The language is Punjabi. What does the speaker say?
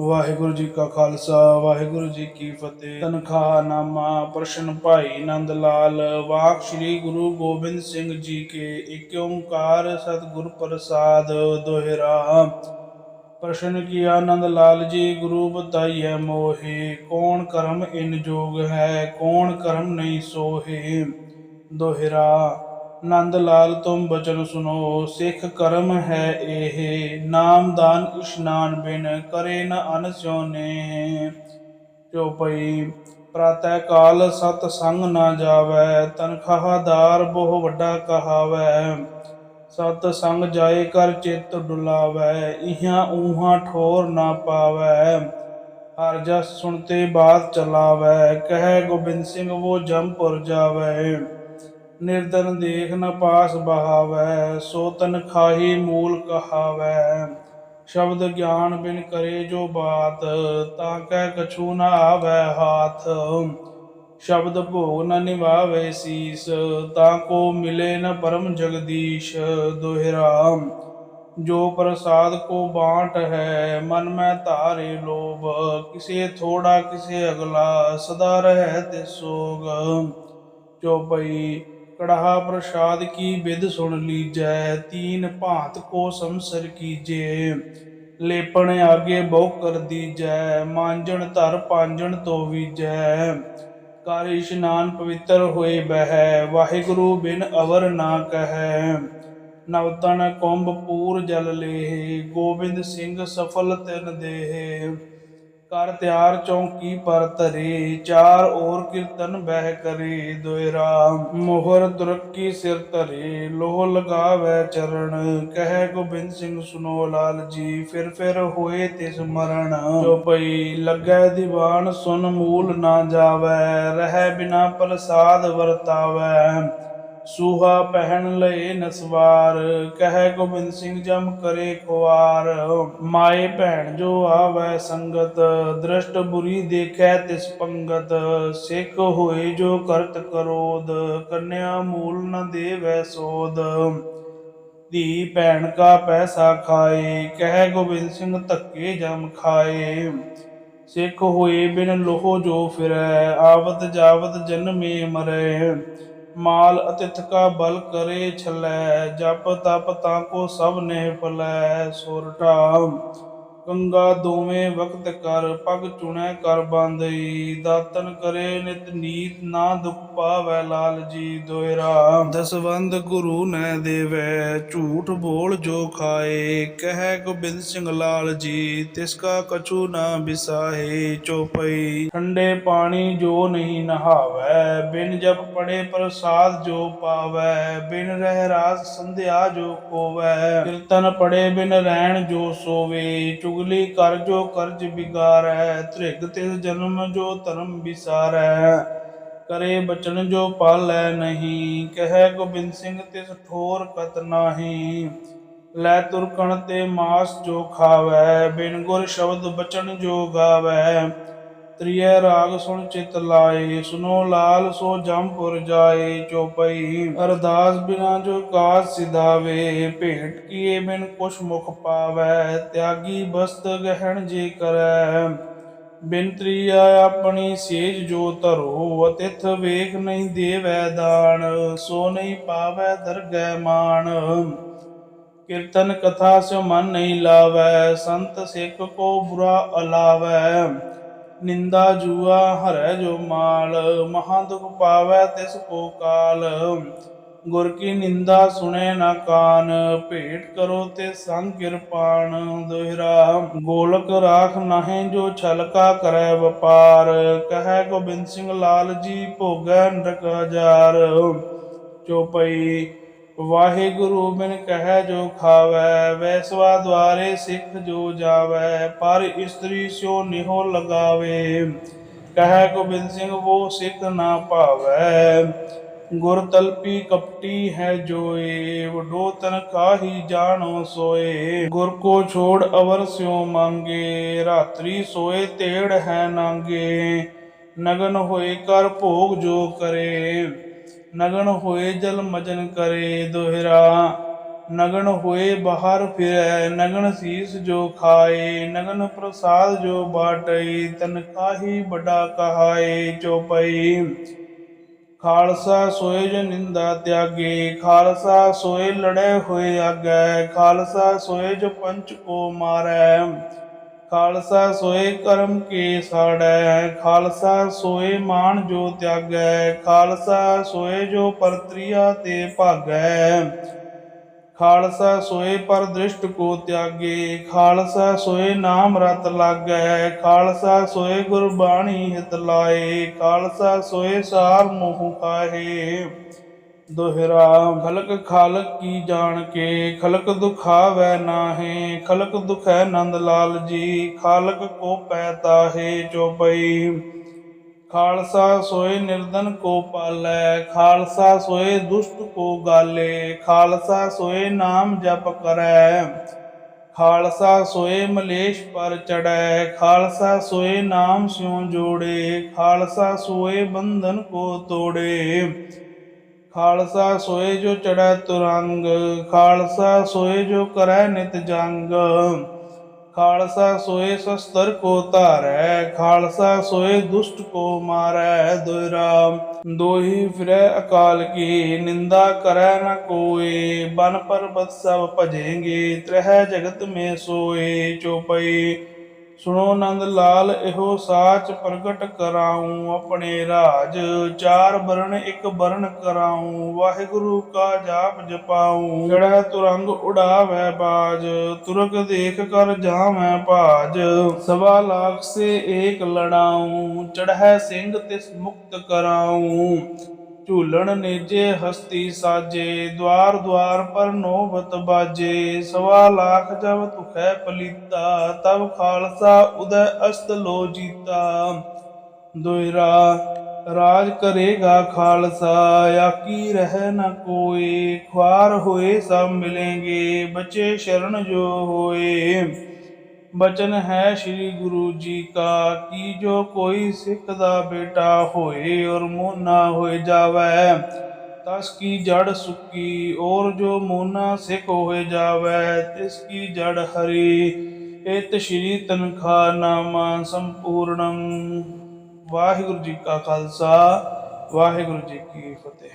ਵਾਹਿਗੁਰੂ ਜੀ ਕਾ ਖਾਲਸਾ, ਵਾਹਿਗੁਰੂ ਜੀ ਕੀ ਫਤਿਹ। ਤਨਖਾਹ, ਨਾਮਾ, ਪ੍ਰਸ਼ਨ ਭਾਈ ਨੰਦ ਲਾਲ, ਵਾਕ ਸ੍ਰੀ ਗੁਰੂ ਗੋਬਿੰਦ ਸਿੰਘ ਜੀ ਕੇ ਏਕ ਓੰਕਾਰ ਸਤਿਗੁਰ ਪ੍ਰਸਾਦ ਦੋਹਰਾ ਪ੍ਰਸ਼ਨ ਕੀਆ ਆਨੰਦ ਲਾਲ ਜੀ, ਗੁਰੂ ਬਤਾਈਐ ਮੋਹੇ, ਕੌਣ ਕਰਮ ਇਨ ਜੋਗ ਹੈ, ਕੌਣ ਕਰਮ ਨਹੀਂ ਸੋਹੇ? ਦੋਹਰਾ ਨੰਦ ਲਾਲ ਤੁਮ ਬਚਨ ਸੁਨੋ, ਸਿੱਖ ਕਰਮ ਹੈ ਇਹ। ਨਾਮਦਾਨ ਇਸ਼ਨਾਨ ਬਿਨ, ਕਰੇ ਨ ਅਨਸਿਓ ਨੇ ਚੋਪਈ ਪ੍ਰਾਤੈ ਕਾਲ ਸਤ ਸੰਗ ਨਾ ਜਾਵੈ ਤਨਖਾਹਦਾਰ ਬਹੁ ਵੱਡਾ ਕਹਾਵੈ। ਸਤ ਸੰਗ ਜਾਏ ਕਰ ਚਿੱਤ ਡੁਲਾਵੈ, ਇਹਾਂ ਊਹਾਂ ਠੋਰ ਨਾ ਪਾਵੈ। ਹਰ ਜਸ ਸੁਣਤੇ ਬਾਤ ਚਲਾਵੈ, ਕਹਿ ਗੋਬਿੰਦ ਸਿੰਘ ਉਹ ਜੰਪੁਰ ਜਾਵੈ। ਨਿਰਦਨ ਦੇਖ ਨ ਪਾਸ ਬਹਾਵੈ, ਸੋ ਤਨ ਖਾਹੀ ਮੂਲ ਕਹਾਵੈ। ਸ਼ਬਦ ਗਿਆਨ ਬਿਨ ਕਰੇ ਜੋ ਬਾਤ, ਤਾਂ ਕਹਿ ਕਛੂ ਨ ਆਵੈ ਹਾਥ। ਸ਼ਬਦ ਭੋਗ ਨ ਨਿਵਾਵੇ ਸੀਸ, ਤਾਂ ਕੋ ਮਿਲੇ ਨ ਪਰਮ ਜਗਦੀਸ਼ ਦੋਹਿਰਾ ਜੋ ਪ੍ਰਸਾਦ ਕੋ ਬਾਟ ਹੈ, ਮਨ ਮੈਂ ਧਾਰੇ ਲੋਭ। ਕਿਸੇ ਥੋੜਾ ਕਿਸੇ ਅਗਲਾ, ਸਦਾ ਰਹਿ ਤੇ ਸੋਗ। ਚੋਪਈ ਕੜਾਹ ਪ੍ਰਸਾਦ ਕੀ ਵਿਦ ਸੁਣ ਲੀਜੈ, ਤੀਨ ਭਾਂਤ ਕੋ ਸੰਸਰ ਕੀਜੇ ਲੇਪਣ ਆਗੇ ਬਹੁ ਕਰ ਦੀਜੈ, ਮਾਂਜਣ ਧਰ ਪਾਂਜਣ ਤੋ ਵੀਜੈ। ਕਰ ਇਸ਼ਨਾਨ ਪਵਿੱਤਰ ਹੋਏ ਬਹਿ, ਵਾਹਿਗੁਰੂ ਬਿਨ ਅਵਰ ਨਾ ਕਹੈ। ਨਵਤਨ ਕੁੰਭ ਪੂਰ ਜਲ ਲੇਹ, ਗੋਬਿੰਦ ਸਿੰਘ ਸਫਲ ਤਿਨ ਦੇਹ। ਕਰ ਤਿਆਰ ਚੌਂਕੀ ਪਰ ਧਰੀ, ਚਾਰ ਔਰ ਕੀਰਤਨ ਬਹਿ ਕਰੇ ਦੋਇਰਾ ਮੋਹਰ ਦੁਰਕੀ ਸਿਰ ਧਰੀ, ਲੋਹ ਲਗਾਵੇ ਚਰਨ, ਕਹਿ ਗੋਬਿੰਦ ਸਿੰਘ ਸੁਨੋ ਲਾਲ ਜੀ, ਫਿਰ ਫਿਰ ਹੋਏ ਤਿਸ ਮਰਨ। ਜੋ ਪਈ ਲੱਗੈ ਦੀਵਾਨ ਸੁਨ ਮੂਲ ਨਾ ਜਾਵੈ, ਰਹਿ ਬਿਨਾ ਪ੍ਰਸਾਦ ਵਰਤਾਵੈ। ਸੂਹਾ ਪਹਿਨ ਲਏ ਨਸਵਾਰ, ਕਹਿ ਗੋਬਿੰਦ ਸਿੰਘ ਜਮ ਕਰੇ ਖੁਆਰ। ਮਾਏ ਭੈਣ ਜੋ ਆਵੈ ਸੰਗਤ, ਦ੍ਰਿਸ਼ਟ ਬੁਰੀ ਦੇਖੈ ਤਿਸ ਪੰਗਤ। ਸਿੱਖ ਹੋਏ ਜੋ ਕਰਤ ਕਰੋਦ ਕੰਨਿਆ ਮੂਲ ਨ ਦੇਵੈ ਸੋਦ ਧੀ ਭੈਣ ਕਾ ਪੈਸਾ ਖਾਏ, ਕਹਿ ਗੋਬਿੰਦ ਸਿੰਘ ਧੱਕੇ ਜਮ ਖਾਏ। ਸਿੱਖ ਹੋਏ ਬਿਨ ਲੋਹ ਜੋ ਫਿਰੈ, ਆਵਤ ਜਾਵਤ ਜਨਮੇ ਮਰੈ। ਮਾਲ ਅਤਿਥਕਾ ਬਲ ਕਰੇ ਛਲੈ ਜਪ ਤਪ ਤਾਂ ਕੋ ਸਭ ਨੇ ਫਲੈ ਸੋਰਠਾ ਗੰਗਾ ਦੋਵੇਂ ਵਕਤ ਕਰ, ਪਗ ਚੁਣੈ ਕਰ ਬੰਦਈ, ਦਾਤਨ ਕਰੇ ਨਿਤ ਨੀਤ, ਨਾ ਦੁਖ ਪਾਵੈ ਲਾਲ ਜੀ ਦੋਇਰਾ ਦਸਵੰਦ ਗੁਰੂ ਨੈ ਦੇਵੈ, ਝੂਠ ਬੋਲ ਜੋ ਖਾਏ, ਕਹਿ ਗੋਬਿੰਦ ਸਿੰਘ ਲਾਲ ਜੀ, ਤਿਸ ਕਾ ਕਛੂ ਨਾ ਬਿਸਾਹੇ ਚੋਪਈ। ਠੰਡੇ ਪਾਣੀ ਜੋ ਨਹੀਂ ਨਹਾਵੈ, ਬਿਨ ਜਪ ਪੜੇ ਪ੍ਰਸਾਦ ਜੋ ਪਾਵੈ, ਬਿਨ ਰਹਿ ਰਾਸ ਸੰਧਿਆ ਜੋ ਕੋਵੈ ਕੀਰਤਨ ਪੜੇ ਬਿਨ ਰਹਿਣ ਜੋ ਸੋਵੇ ਚੁਗਲੀ ਕਰ ਜੋ ਕਰਜ ਬਿਗਾਰੈ ਤ੍ਰਿਗ ਤਿਸ ਜਨਮ ਜੋ ਧਰਮ ਵਿਸਾਰੈ। ਕਰੇ ਬਚਨ ਜੋ ਪਾਲੈ ਨਹੀਂ, ਕਹਿ ਗੋਬਿੰਦ ਸਿੰਘ ਤਿਸ ਠੋਰ ਕਤ ਨਾਹੀ। ਲੈ ਤੁਰਕਣ ਤੇ ਮਾਸ ਜੋ ਖਾਵੈ, ਬਿਨ ਗੁਰ ਸ਼ਬਦ ਬਚਨ ਜੋ ਗਾਵੈ। ਤ੍ਰਿਯ ਰਾਗ ਸੁਣ ਚਿਤ ਲਾਏ ਸੁਨੋ ਲਾਲ ਸੋ ਜੰਪੁਰ ਜਾਏ ਚੋਪਈ ਅਰਦਾਸ ਬਿਨਾ ਜੋ ਕਾਜ ਸਿਧਾਵੇ ਭੇਟ ਕੀਏ ਬਿਨ ਕੁਛ ਮੁਖ ਪਾਵੈ ਤਿਆਗੀ ਬਸਤ ਗਹਿਣ ਜੇ ਕਰੈ ਬਿਨ ਤ੍ਰਿਆ ਆਪਣੀ ਸੇਜ ਜੋ ਧਰੋ ਅਤਿਥ ਵੇਖ ਨਹੀਂ ਦੇਵੈ ਦਾਨ ਸੋ ਨਹੀਂ ਪਾਵੈ ਦਰਗਹਿ ਮਾਨ ਕੀਰਤਨ ਕਥਾ ਸਿਓ ਮਨ ਨਹੀਂ ਲਾਵੈ ਸੰਤ ਸਿੱਖ ਕੋ ਬੁਰਾ ਅਲਾਵੈ ਨਿੰਦਾ ਜੂਆ ਹਰੈ ਜੋ ਮਾਲ, ਮਹਾ ਦੁਖ ਪਾਵੈ ਤਿਸ ਕੋ ਕਾਲ। ਗੁਰ ਕੀ ਨਿੰਦਾ ਸੁਣੇ ਨਾ ਕਾਨ, ਭੇਟ ਕਰੋ ਤੇ ਸੰਗ ਕਿਰਪਾਨ ਦੁਹਰਾ। ਗੋਲਕ ਰਾਖ ਨਾਹੀਂ ਜੋ ਛਲਕਾ ਕਰੈ ਵਪਾਰ, ਕਹੈ ਗੋਬਿੰਦ ਸਿੰਘ ਲਾਲ ਜੀ ਭੋਗੈ ਨਰਕ ਹਜ਼ਾਰ ਚੋਪਈ ਵਾਹਿਗੁਰੂ ਬਿਨ ਕਹਿ ਜੋ ਖਾਵੈ, ਵੈਸਵਾ ਦਵਾਰੇ ਸਿੱਖ ਜੋ ਜਾਵੈ, ਪਰ ਇਸਤਰੀ ਸਿਓ ਨਿਹੋ ਲਗਾਵੇ। ਕਹਿ ਗੋਬਿੰਦ ਸਿੰਘ, ਵੋ ਸਿੱਖ ਨਾ ਭਾਵੈ। ਗੁਰ ਤਲਪੀ ਕਪਟੀ ਹੈ ਜੋਏ, ਵਡੋ ਤਨ ਕਾਹੀ ਜਾਣੋ ਸੋਏ। ਗੁਰ ਕੋ ਛੋੜ ਅਵਰ ਸਿਓ ਮੰਗੇ, ਰਾਤਰੀ ਸੋਏ ਤੇੜ ਹੈ ਨਾਂਗੇ। ਨਗਨ ਹੋਏ ਕਰ ਭੋਗ ਜੋ ਕਰੇ। ਨਗਨ ਹੋਏ ਜਲ ਮਜਨ ਕਰੇ ਦੁਹਰਾ। ਨਗਨ ਹੋਏ ਬਾਹਰ ਫਿਰੈ, ਨਗਨ ਸੀਸ ਜੋ ਖਾਏ, ਨਗਨ ਪ੍ਰਸਾਦ ਜੋ ਬਾਟਈ, ਤਨ ਕਾਹੀ ਬੜਾ ਕਹਾਏ, ਚੋਪਈ। ਖਾਲਸਾ ਸੋਏ ਜੋ ਨਿੰਦਾ ਤਿਆਗੇ, ਖਾਲਸਾ ਸੋਏ ਲੜੇ ਹੋਏ ਆਗੈ, ਖਾਲਸਾ ਸੋਏ ਜੋ ਪੰਚ ਕੋ ਮਾਰੈ। ਖਾਲਸਾ ਸੋਏ ਕਰਮ ਕੇ ਸਾੜੈ ਖਾਲਸਾ ਸੋਏ ਮਾਨ ਜੋ ਤਿਆਗੈ, ਖਾਲਸਾ ਸੋਏ ਜੋ ਪਰਤ੍ਰਿਆ ਤੇ ਭਾਗੈ। ਖਾਲਸਾ ਸੋਏ ਪਰ ਦ੍ਰਿਸ਼ਟ ਕੋ ਤਿਆਗੇ, ਖਾਲਸਾ ਸੋਏ ਨਾਮ ਰਤ ਲਾਗੈ, ਖਾਲਸਾ ਸੋਏ ਗੁਰਬਾਣੀ ਹਿਤ ਲਾਏ, ਖਾਲਸਾ ਸੋਏ ਸਾਰ ਮੋਹ ਕਾਹੇ ਦੁਹਰਾ ਖਲਕ ਖਾਲਕ ਕੀ ਜਾਣ ਕੇ? ਖਲਕ ਦੁਖਾਵੈ ਨਾਹੀ, ਖਲਕ ਦੁਖੈ ਨੰਦ ਲਾਲ ਜੀ। ਖਾਲਕ ਕੋ ਪੈ ਤਾਹੇ ਚੋਪਈ ਖਾਲਸਾ ਸੋਏ ਨਿਰਦਨ ਕੋ ਪਾਲੈ, ਖਾਲਸਾ ਸੋਏ ਦੁਸ਼ਟ ਕੋ ਗਾਲੇ। ਖਾਲਸਾ ਸੋਏ ਨਾਮ ਜਪ ਕਰੈ, ਖਾਲਸਾ ਸੋਏ ਮਲੇਸ਼ ਪਰ ਚੜੈ ਖਾਲਸਾ ਸੋਏ ਨਾਮ ਸਿਉ ਜੋੜੇ, ਖਾਲਸਾ ਸੋਏ ਬੰਧਨ ਕੋ ਤੋੜੇ। ਖਾਲਸਾ ਸੋਏ ਜੋ ਚੜੈ ਤੁਰੰਗ, ਖਾਲਸਾ ਸੋਏ ਜੋ ਕਰੈ ਨਿਤ ਜੰਗ। ਖਾਲਸਾ ਸੋਏ ਸ਼ਸਤਰ ਕੋ ਧਾਰੈ, ਖਾਲਸਾ ਸੋਏ ਦੁਸ਼ਟ ਕੋ ਮਾਰੈ ਦੁਇਰਾ ਦੋਹੀ ਫਿਰੈ ਅਕਾਲ ਕੀ, ਨਿੰਦਾ ਕਰੈ ਨ ਕੋਏ। ਬਨ ਪਰਬਤ ਸਭ ਭਜੇਂਗੇ, ਤ੍ਰਹਿ ਜਗਤ ਮੇ ਸੋਏ ਚੋਪਈ। ਸੁਣੋ ਨੰਦ ਲਾਲ, ਇਹੋ ਸਾਚ ਪ੍ਰਗਟ ਕਰਾਉ ਆਪਣੇ ਰਾਜ ਚਾਰ ਬਰਨ, ਇੱਕ ਬਰਨ ਕਰਾਉ ਵਾਹਿਗੁਰੂ ਕਾ ਜਾਪ ਜਪਾਉ ਚੜੈ ਤੁਰੰਗ ਉਡਾਵੈ ਬਾਜ, ਤੁਰਕ ਦੇਖ ਕਰ ਜਾਵੈ ਭਾਜ। ਸਵਾ ਲਾਖ ਸੇ ਏਕ ਲੜਾਉ ਚੜ੍ਹੈ ਸਿੰਘ ਤਿਸ ਮੁਕਤ ਕਰਾਉ ਝੂਲਣ ਨੇਜੇ, ਹਸਤੀ ਸਾਜੇ ਦਵਾਰ ਦਵਾਰ ਪਰ ਨੋਬਤ ਬਾਜੇ, ਸਵਾ ਲਾਖ ਜਬ ਤੁਖੈ ਪਲੀਤਾ, ਤਬ ਖਾਲਸਾ ਉਦੈ ਅਸਤ ਲੋ ਜੀਤਾ। ਦੁਇਰਾ ਰਾਜ ਕਰੇਗਾ ਖਾਲਸਾ, ਆਕੀ ਰਹਿ ਨ ਕੋਏ, ਖੁਆਰ ਹੋਏ ਸਭ ਮਿਲेंगे ਬਚੇ ਸ਼ਰਨ ਜੋ ਹੋਏ। ਬਚਨ ਹੈ ਸ੍ਰੀ ਗੁਰੂ ਜੀ ਕਾ, ਕੀ ਜੋ ਕੋਈ ਸਿੱਖ ਦਾ ਬੇਟਾ ਹੋਏ ਔਰ ਮੋਨਾ ਹੋਏ ਜਾਵੇ, ਤਸ ਕੀ ਜੜ ਸੁੱਕੀ ਔਰ ਜੋ ਮੋਨਾ ਸਿੱਖ ਹੋਏ ਜਾਵੇ, ਤਿਸ ਕੀ ਜੜ ਹਰੀ, ਇਤ ਸ੍ਰੀ ਤਨਖਾ ਨਾਮਾ ਸੰਪੂਰਣੰ ਵਾਹਿਗੁਰੂ ਜੀ ਕਾ ਖਾਲਸਾ, ਵਾਹਿਗੁਰੂ ਜੀ ਕੀ ਫਤਿਹ।